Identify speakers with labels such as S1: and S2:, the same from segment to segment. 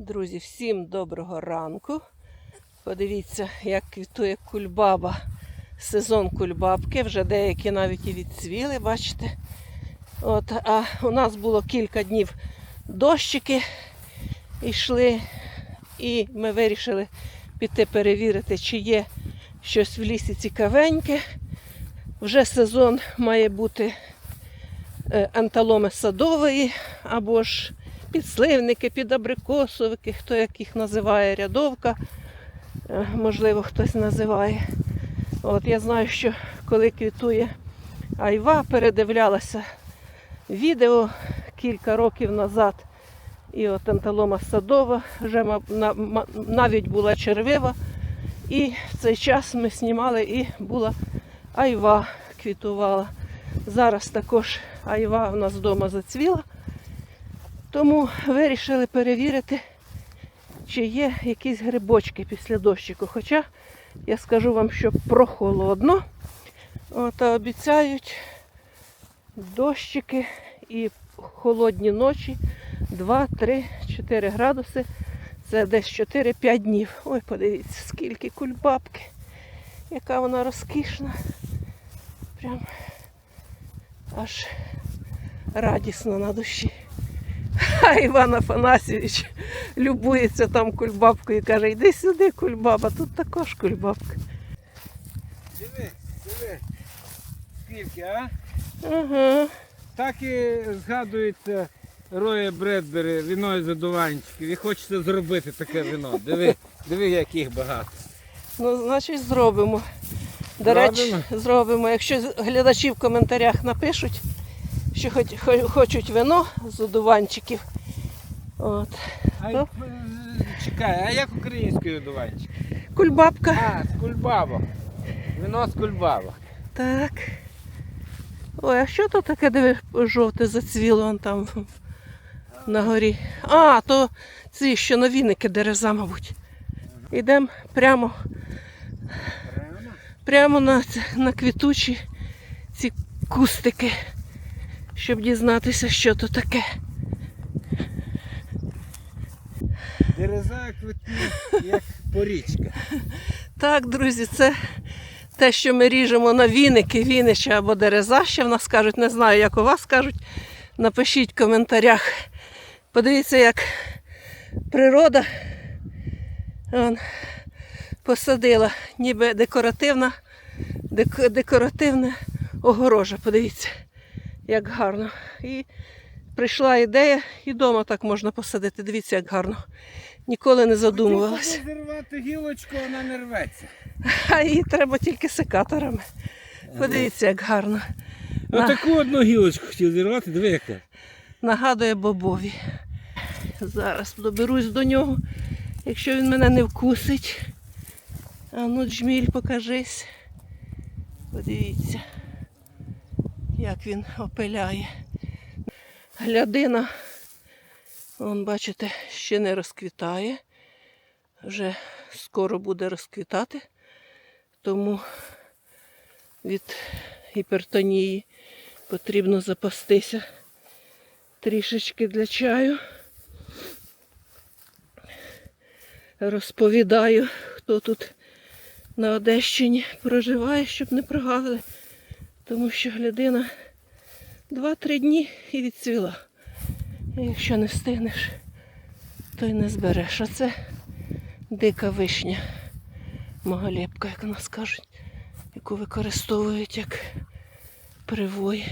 S1: Друзі, всім доброго ранку. Подивіться, як квітує кульбаба. Сезон кульбабки. Вже деякі навіть і відцвіли, бачите. От, а у нас було кілька днів дощики йшли, і ми вирішили піти перевірити, чи є щось в лісі цікавеньке. Вже сезон має бути е, анталоми садової або ж підсливники, підабрикосовики, хто як їх називає, рядовка, е, можливо, хтось називає. От я знаю, що коли квітує айва, передивлялася відео кілька років назад. І от анталома садова, вже навіть була червива. І в цей час ми знімали і була айва квітувала. Зараз також айва в нас вдома зацвіла. Тому вирішили перевірити, чи є якісь грибочки після дощику. Хоча я скажу вам, що прохолодно. От, а обіцяють дощики і холодні ночі 2, 3, 4 градуси. Це десь 4-5 днів. Ой, подивіться, скільки кульбабки. Яка вона розкішна. Прям аж радісно на душі. А Іван Афанасьович любується там кульбабкою і каже, йди сюди, кульбаба, тут також кульбабка.
S2: Диви, диви. Скільки, а?
S1: Ага.
S2: Так і згадується Роя Бредбері, віно із одуванчиків. І хочеться зробити таке віно. Диви, диви, яких багато.
S1: Ну, значить, зробимо. До речі,
S2: зробимо.
S1: Якщо глядачі в коментарях напишуть, що хоч, хо- хочуть вино з одуванчиків. От.
S2: А,
S1: Ну.
S2: е, чекай, а як українською одуванчик?
S1: Кульбабка.
S2: А, з кульбабок. Віно з кульбабок.
S1: Так. Ой, а що то таке диви, жовте зацвіло вон там на горі? А, то ці що новінники дереза, мабуть. Йдемо Прямо?
S2: прямо
S1: на, на квітучі ці кустики, щоб дізнатися, що то таке.
S2: Дереза квітне, як порічка.
S1: Так, друзі, це те, що ми ріжемо на віники, вінича або дереза, ще в нас кажуть, не знаю, як у вас кажуть. Напишіть в коментарях. Подивіться, як природа он, посадила, ніби декоративна, дек- декоративна огорожа. Подивіться, як гарно. І прийшла ідея, і вдома так можна посадити. Дивіться, як гарно. Ніколи не задумувалася.
S2: Хотів зірвати гілочку, вона не рветься.
S1: А її треба тільки секаторами. Подивіться, як гарно. На-
S2: Отаку одну гілочку хотів зірвати, диви яка.
S1: Нагадує бобові. Зараз доберусь до нього, якщо він мене не вкусить. А ну, джміль, покажись. Подивіться, як він опиляє. Глядина, вон, бачите, ще не розквітає. Вже скоро буде розквітати. Тому від гіпертонії потрібно запастися трішечки для чаю. Розповідаю, хто тут на Одещині проживає, щоб не прогадали. Тому що глядина 2-3 дні і відцвіла. І якщо не встигнеш, то й не збереш. А це дика вишня, магалепка, як нас кажуть, яку використовують як привой.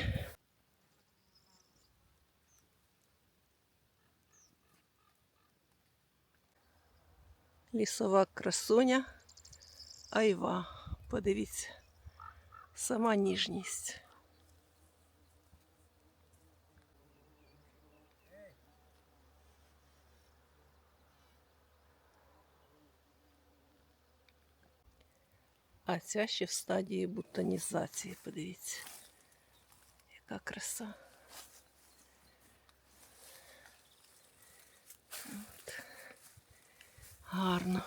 S1: Лісова красуня, айва. Подивіться, сама ніжність. А ця ще в стадії бутонізації, подивіться. Яка краса. От. Гарно.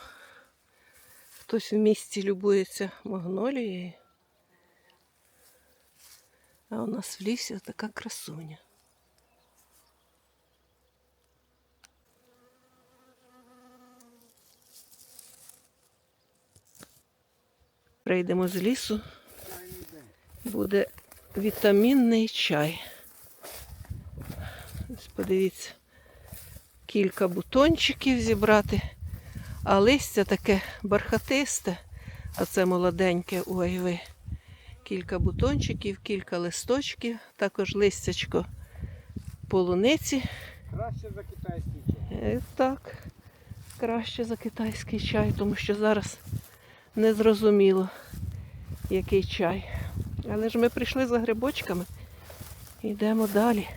S1: Хтось в місті любується магнолією. А у нас в лісі така красуня. Прийдемо з лісу. Буде вітамінний чай. Ось подивіться, кілька бутончиків зібрати, а листя таке бархатисте, а це молоденьке у айви. Кілька бутончиків, кілька листочків, також листячко полуниці.
S2: Краще за китайський чай.
S1: Е, Так, краще за китайський чай, тому що зараз не зрозуміло, який чай. Але ж ми прийшли за грибочками. Йдемо далі.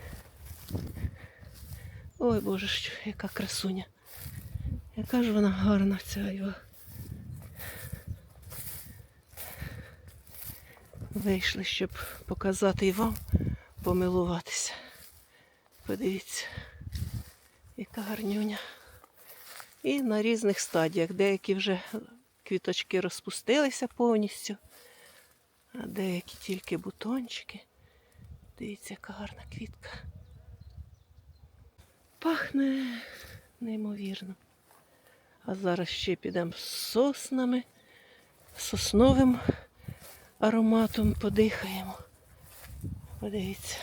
S1: Ой Боже, що, яка красуня. Яка ж вона гарна ця айва. Вийшли, щоб показати і вам помилуватися. Подивіться яка гарнюня. І на різних стадіях. Деякі вже квіточки розпустилися повністю, а деякі тільки бутончики. Дивіться, яка гарна квітка. Пахне неймовірно. А зараз ще підемо з соснами, сосновим ароматом подихаємо. Подивіться,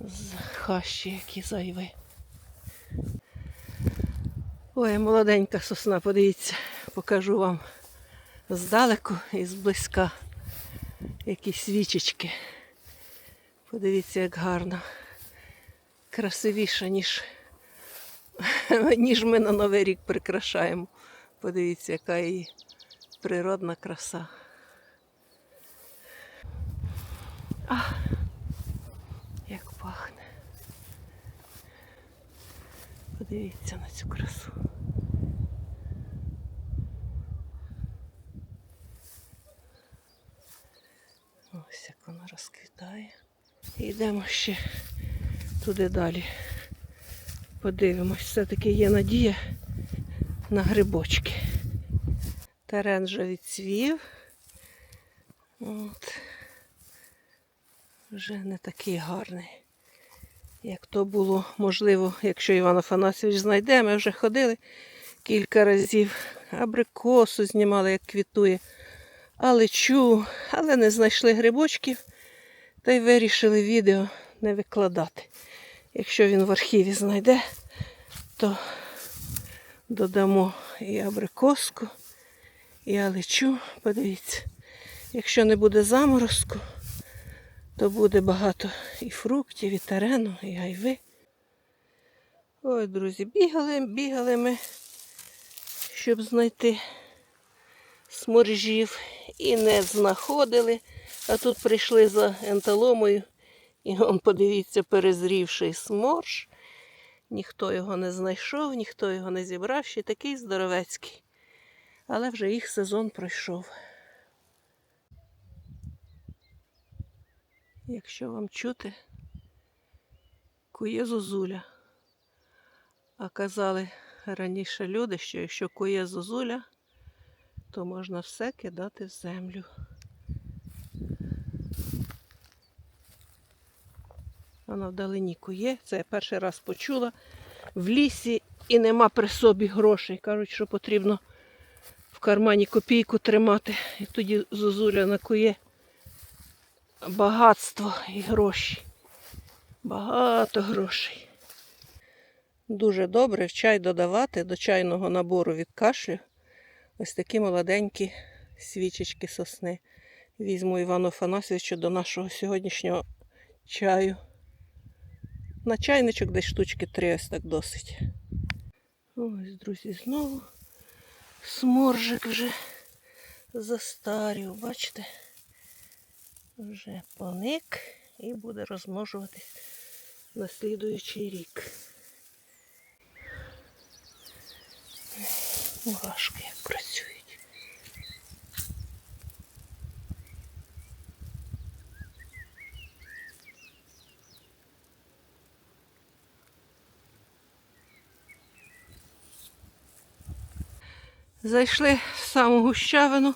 S1: з хащі, які зайви. Ой, молоденька сосна, подивіться, покажу вам здалеку і зблизька якісь свічечки. Подивіться, як гарно. Красивіша, ніж, ніж ми на Новий рік прикрашаємо. Подивіться, яка її природна краса. А, як пахне. Подивіться на цю красу. Ось як вона розквітає. І йдемо ще туди далі. Подивимось, все-таки є надія на грибочки. Терен вже відцвів. От. Вже не такий гарний. Як то було, можливо, якщо Іван Афанасьович знайде, ми вже ходили кілька разів. Абрикосу знімали, як квітує, алечу, але не знайшли грибочків, та й вирішили відео не викладати. Якщо він в архіві знайде, то додамо і абрикоску, і алечу. Подивіться, якщо не буде заморозку, то буде багато і фруктів, і терену, і гайви. Ой, друзі, бігали, бігали ми, щоб знайти сморжів і не знаходили. А тут прийшли за енталомою і он, подивіться, перезрівший сморж. Ніхто його не знайшов, ніхто його не зібрав, ще такий здоровецький. Але вже їх сезон пройшов. Якщо вам чути, кує зозуля. А казали раніше люди, що якщо кує зозуля, то можна все кидати в землю. Вона вдалині кує. Це я перший раз почула в лісі і нема при собі грошей. Кажуть, що потрібно в кармані копійку тримати. І тоді зозуля накує багатство і гроші. Багато грошей. Дуже добре в чай додавати до чайного набору від кашлю. Ось такі молоденькі свічечки сосни. Візьму Івану Афанасьовичу до нашого сьогоднішнього чаю. На чайничок десь штучки три, ось так досить. Ось, друзі, знову сморжик вже застарів, бачите? Вже поник і буде розмножуватись на слідуючий рік. Мурашки як працюють. Зайшли в саму гущавину.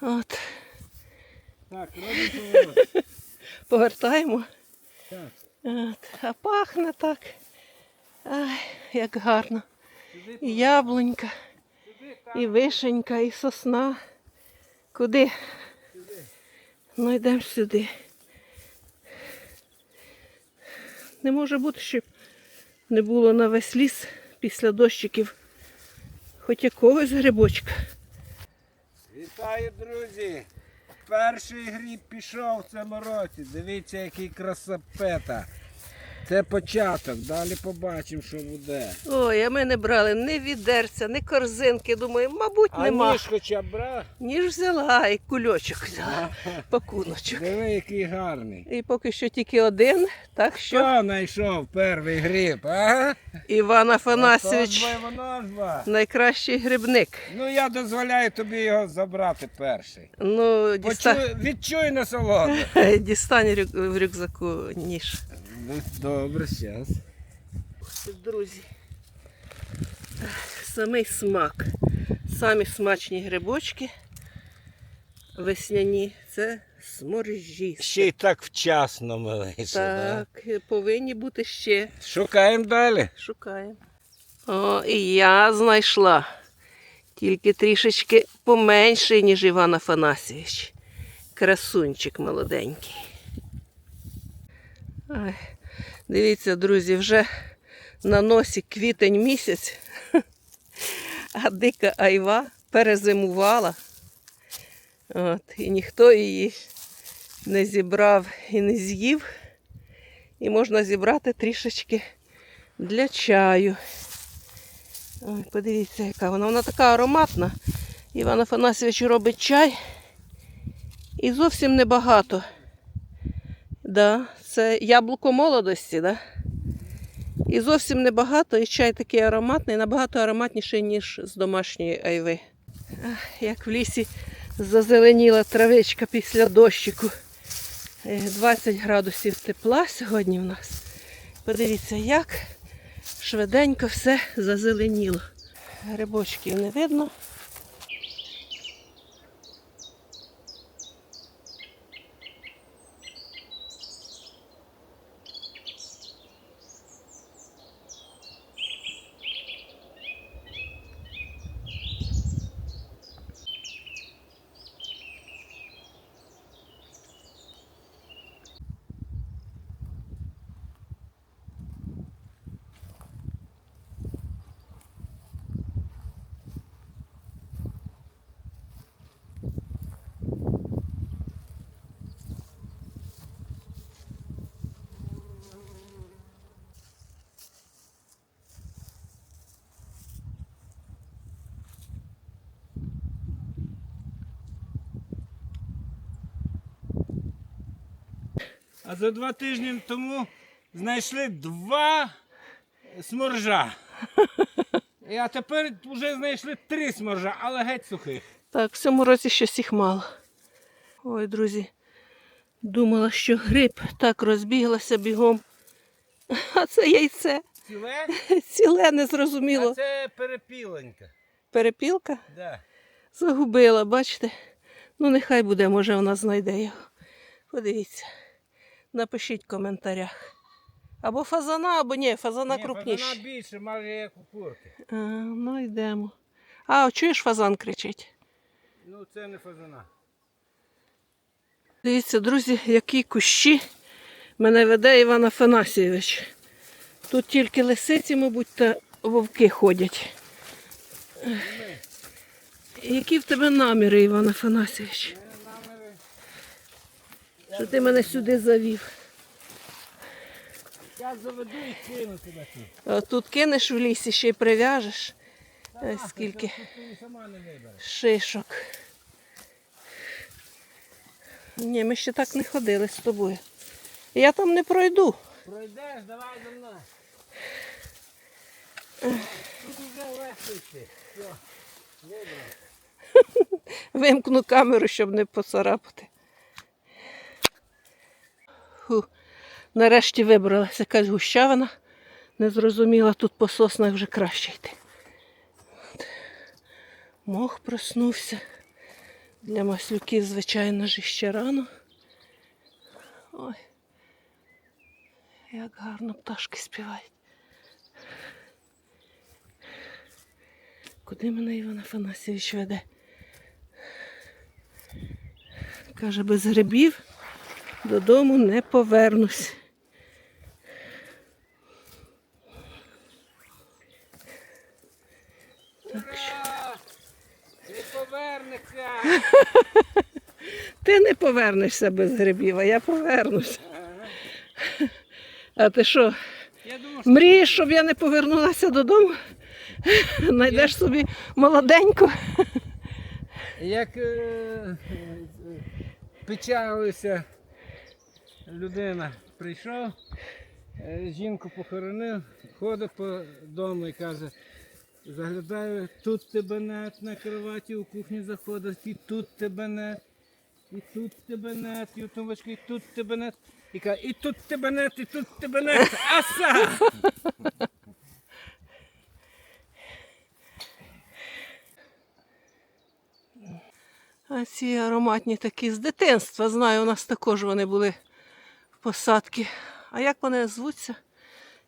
S1: От.
S2: Так, робимо.
S1: Повертаємо.
S2: Так.
S1: От. А пахне так. Ай, як гарно. І яблунька, і вишенька, і сосна. Куди? Ну йдемо сюди. Не може бути, щоб не було на весь ліс після дощиків хоч якогось грибочка.
S2: Вітаю, друзі! Перший гріб пішов в цьому році. Дивіться, який красопета. Це початок, далі побачимо, що буде.
S1: Ой, а ми не брали ні відерця, ні корзинки. Думаю, мабуть,
S2: А
S1: нема.
S2: ніж хоча б брав.
S1: Ніж взяла і кульочок взяла, пакуночок.
S2: Диви, який гарний.
S1: І поки що тільки один, так що
S2: Хто знайшов перший гриб, а?
S1: Іван Афанасьович найкращий грибник.
S2: Ну я дозволяю тобі його забрати перший.
S1: Ну, діста...
S2: Почуй, відчуй насолоду.
S1: дістань в рюкзаку ніж.
S2: Ну, Добре, зараз.
S1: Друзі, самий смак. Самі смачні грибочки весняні це сморжі.
S2: Ще й так вчасно ми вийшли. да?
S1: Так, повинні бути ще.
S2: Шукаємо далі.
S1: Шукаємо. О, і я знайшла. Тільки трішечки поменший, ніж Іван Афанасьович. Красунчик молоденький. Ой, дивіться, друзі, вже на носі квітень місяць, а дика айва перезимувала. От, і ніхто її не зібрав і не з'їв. І можна зібрати трішечки для чаю. Ой, подивіться, яка вона. Вона така ароматна. Іван Афанасьович робить чай. І зовсім небагато. Да, це яблуко молодості, да? І зовсім небагато, і чай такий ароматний, набагато ароматніший, ніж з домашньої айви. Ах, Як в лісі зазеленіла травичка після дощику. Е, 20 градусів тепла сьогодні в нас. Подивіться, як швиденько все зазеленіло. Грибочків не видно.
S2: А за два тижні тому знайшли два сморжа. А тепер вже знайшли три сморжа, але геть сухих.
S1: Так, в цьому році щось їх мало. Ой, друзі, думала, що гриб так розбіглася бігом. А це яйце.
S2: Ціле?
S1: Ціле незрозуміло.
S2: А це перепіленька.
S1: Перепілка
S2: Да.
S1: загубила, бачите? Ну, нехай буде, може вона знайде його. Подивіться. Напишіть в коментарях. Або фазана, або ні, фазана
S2: Ні,
S1: крупніша.
S2: Вона більше, майже як у курки.
S1: А, ну йдемо. А, чуєш, фазан кричить?
S2: Ну це не фазана.
S1: Дивіться, друзі, які кущі мене веде Іван Афанасійович. Тут тільки лисиці, мабуть, та вовки ходять. Які в тебе наміри, Іван Афанасійович? Що ти мене сюди завів?
S2: Я заведу і кину туди.
S1: А Тут кинеш в лісі, ще й прив'яжеш. Ось скільки шишок. Ні, ми ще так не ходили з тобою. Я там не пройду.
S2: Пройдеш, давай за мною. Тут вже легко йти. Все.
S1: Вимкну камеру, щоб не поцарапати. Фу. Нарешті вибралася якась гущавина. Не зрозуміла, тут по соснах вже краще йти. Мох проснувся. Для маслюків, звичайно ж, ще рано. Ой. Як гарно пташки співають. Куди мене Іван Афанасьович веде? Каже, без грибів додому не повернусь.
S2: Ура! Не повернеться!
S1: Ти не повернешся без грибів, а я повернуся. А ти що,
S2: що
S1: мрієш, щоб я не повернулася додому? Найдеш собі молоденьку.
S2: як е, печалився людина. Прийшов, е, жінку похоронив, ходить по дому і каже, заглядаю, тут тебе нет на кроваті, у кухні заходить, і тут тебе нет, і тут тебе нет, і у тумбочку, і тут тебе нет. І каже, і тут тебе нет, і тут тебе нет. Аса!
S1: А ці ароматні такі з дитинства. Знаю, у нас також вони були посадки. А як вони звуться?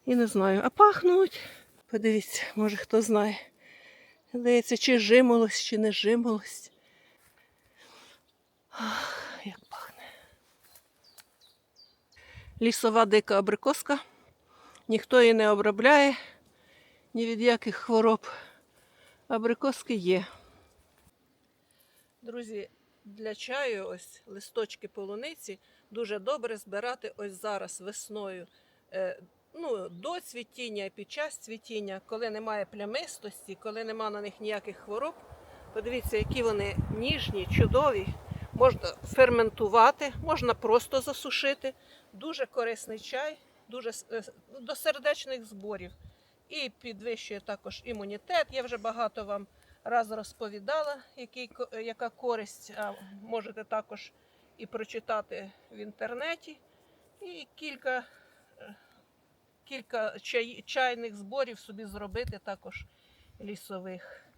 S1: І не знаю. А пахнуть. Подивіться, може хто знає. Здається, чи жимолость, чи не жимолость. Ах, як пахне. Лісова дика абрикоска. Ніхто її не обробляє ні від яких хвороб. Абрикоски є. Друзі, для чаю ось листочки полуниці дуже добре збирати ось зараз весною. Е, ну, до цвітіння під час цвітіння, коли немає плямистості, коли нема на них ніяких хвороб. Подивіться, які вони ніжні, чудові. Можна ферментувати, можна просто засушити. Дуже корисний чай, дуже е, до сердечних зборів. І підвищує також імунітет. Я вже багато вам раз розповідала, який, яка користь. А можете також і прочитати в інтернеті. І кілька, е, кілька чай, чайних зборів собі зробити також лісових.